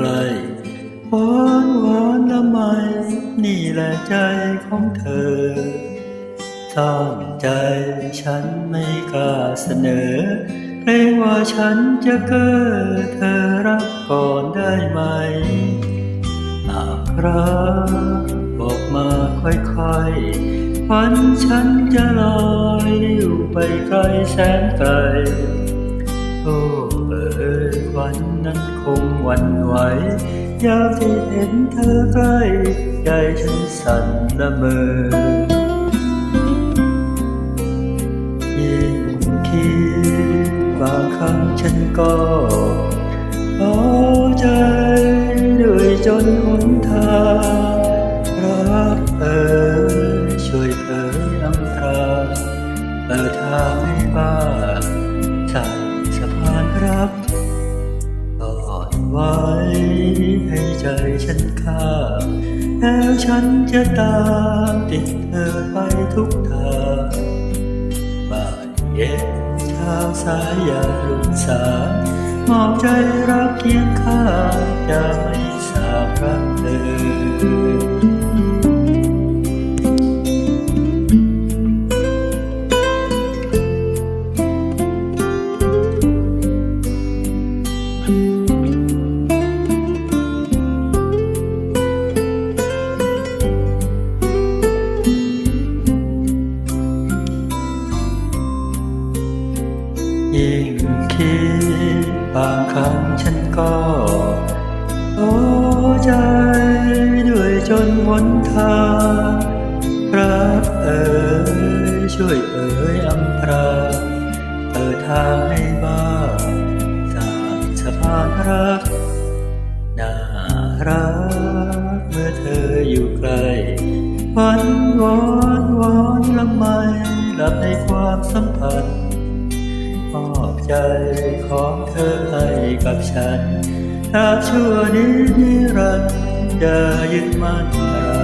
ใกลหวานหวานละไมนี่แหละใจของเธอซ้อนใจฉันไม่กล้าเสนอเกรงว่าฉันจะเก้อเธอรักก่อนได้ไหมหากรักบอกมาค่อยๆวันฉันจะลอยลิ้วไปไกลแสนไกลโอ้ วันนั้นคงหวันไหวอยากที่เห็นเธอใกล้ใจฉันสั่นละเมอยิ่งคิดบางครั้งฉันก็ท้อใจด้วยจนหนทางรักเอ๋ยช่วยเอ๋ยอำพรางเปิดทางให้บ้าง ใจฉันข้าแล้วฉันจะตามติดเธอไปทุกทางบ่ายเย็นเช้าสายยารุ่งสางมอบใจรักเคียงข้างจะไม่สาบรักเธอ ยิ่งคิดบางครั้งฉันก็ท้อใจด้วยจนหนทางรักเอ๋ยช่วยเอ๋ยอำพราเปิดทางให้บ้างสางสะพานรักน่ารักเมื่อเธออยู่ใกลวันวอนวอนละไมหลับในความสัมพันธ์ อบใจของเธอให้กับฉันถ้าชั่วนี้นิรันดร์อย่ายึดมั่นอะไร